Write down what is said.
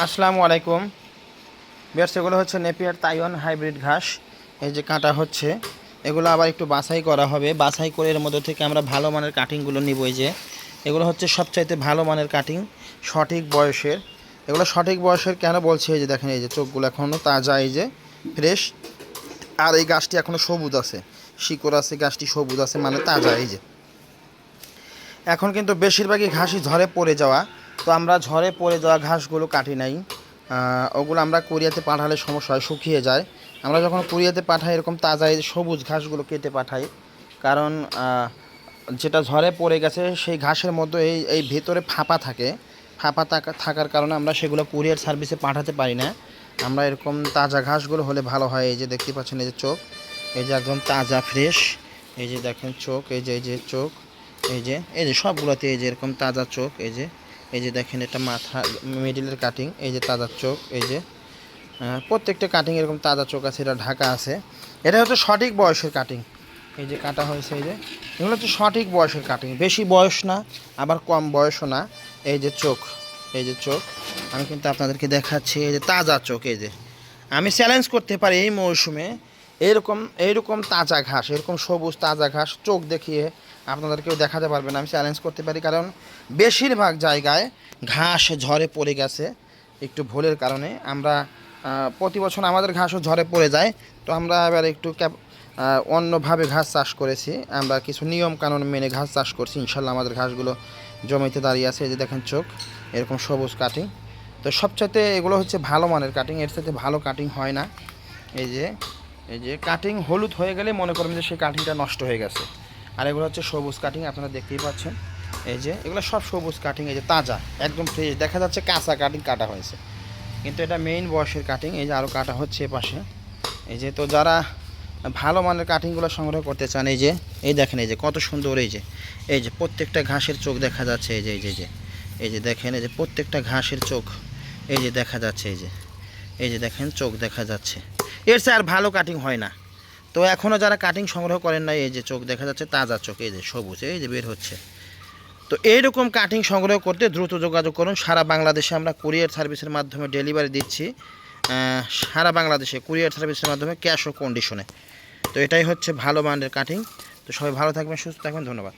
আসসালামু আলাইকুম। বিয়ার্স এগুলো হচ্ছে নেপিয়ার তাইওয়ান হাইব্রিড ঘাস। এই যে কাঁটা হচ্ছে, এগুলো আবার একটু বাছাই করা হবে। বাছাই করে এর মধ্যে থেকে আমরা ভালো মানের কাটিংগুলো নিব এই যে। এগুলো হচ্ছে সবচাইতে ভালো মানের কাটিং, সঠিক বয়সের। এগুলো সঠিক বয়সের কেন বলছি? এই যে দেখেন, এই যে চোখগুলো এখনও তাজা, এই যে ফ্রেশ। আর এই গাছটি এখনও সবুজ আছে, শিকড় আছে, গাছটি সবুজ আছে মানে তাজা, এই যে। এখন কিন্তু বেশিরভাগই ঘাসই ঝড়ে পড়ে যাওয়া। তো আমরা ঝড়ে পড়ে যাওয়া ঘাসগুলো কাটি নাই। ওগুলো আমরা কোরিয়াতে পাঠালে সমস্যা হয়, শুকিয়ে যায়। আমরা যখন কোরিয়াতে পাঠাই, এরকম তাজা সবুজ ঘাসগুলো কেটে পাঠাই, কারণ যেটা ঝড়ে পড়ে গেছে, সেই ঘাসের মধ্যে এই এই ভেতরে ফাঁপা থাকে। ফাঁপা থাকা- থাকার কারণে আমরা সেগুলো কুরিয়ার সার্ভিসে পাঠাতে পারি না। আমরা এরকম তাজা ঘাসগুলো হলে ভালো হয়। এই যে দেখতে পাচ্ছেন, এই যে চোখ। এই যে একদম তাজা, ফ্রেশ। এই যে দেখেন চোখ, এই যে এই যে চোখ। এই যে এই যে সবগুলোতে এই যে এরকম তাজা চোখ, এই যে। এই যে দেখেন এটা মাথা মিডিলের কাটিং এই যে তাজা চোখ, এই যে প্রত্যেকটা কাটিং এরকম তাজা চোখ আছে, এটা ঢাকা আছে। এটা হচ্ছে সঠিক বয়সের কাটিং এই যে কাটা হয়েছে, এই যে, এগুলো হচ্ছে সঠিক বয়সের কাটিং বেশি বয়স না, আবার কম বয়সও না। এই যে চোখ, এই যে চোখ, আমি কিন্তু আপনাদেরকে দেখাচ্ছি, এই যে তাজা চোখ, এই যে। আমি চ্যালেঞ্জ করতে পারি এই মৌসুমে এইরকম এইরকম তাজা ঘাস, এরকম সবুজ তাজা ঘাস, চোখ দেখিয়ে আপনাদেরকেও দেখাতে পারবেন আমি চ্যালেঞ্জ করতে পারি, কারণ বেশিরভাগ জায়গায় ঘাস ঝড়ে পড়ে গেছে, একটু ভুলের কারণে। আমরা প্রতি বছর আমাদের ঘাসও ঝড়ে পড়ে যায়, তো আমরা এবার একটু অন্যভাবে ঘাস চাষ করেছি। আমরা কিছু নিয়ম কানুন মেনে ঘাস চাষ করছি, ইনশাল্লাহ আমাদের ঘাসগুলো জমিতে দাঁড়িয়ে আছে, এই যে দেখেন চোখ, এরকম সবুজ কাটিং তো সবচাইতে এগুলো হচ্ছে ভালো মানের কাটিং এর সাথে ভালো কাটিং হয় না। এই যে এই যে কাটিং হলুদ হয়ে গেলে মনে করবেন যে সেই কাটিংটা নষ্ট হয়ে গেছে। আর এগুলো হচ্ছে সবুজ কাটিং আপনারা দেখতেই পাচ্ছেন। এই যে, এগুলো সব সবুজ কাটিং এই যে তাজা, একদম ফ্রেশ দেখা যাচ্ছে কাঁচা কাটিং কাটা হয়েছে। কিন্তু এটা মেইন বয়সের কাটিং এই যে আরও কাটা হচ্ছে পাশে এই যে, তো যারা ভালো মানের কাটিংগুলো সংগ্রহ করতে চান, এই যে, এই দেখেন, এই যে কত সুন্দর, এই যে এই যে প্রত্যেকটা ঘাসের চোখ দেখা যাচ্ছে, এই যে এই যে যে, এই যে দেখেন, এই যে প্রত্যেকটা ঘাসের চোখ, এই যে দেখা যাচ্ছে, এই যে এই যে দেখেন, চোখ দেখা যাচ্ছে। এর চেয়ে আর ভালো কাটিং হয় না। তো এখনও যারা কাটিং সংগ্রহ করেন না এই যে চোখ দেখা যাচ্ছে, তাজা চোখ, এই যে সবুজ, এই যে বের হচ্ছে। তো এইরকম কাটিং সংগ্রহ করতে দ্রুত যোগাযোগ করুন। সারা বাংলাদেশে আমরা কুরিয়ার সার্ভিসের মাধ্যমে ডেলিভারি দিচ্ছি সারা বাংলাদেশে কুরিয়ার সার্ভিসের মাধ্যমে ক্যাশ ও কন্ডিশনে তো এটাই হচ্ছে ভালো মানের কাটিং তো সবাই ভালো থাকবেন, সুস্থ থাকবেন, ধন্যবাদ।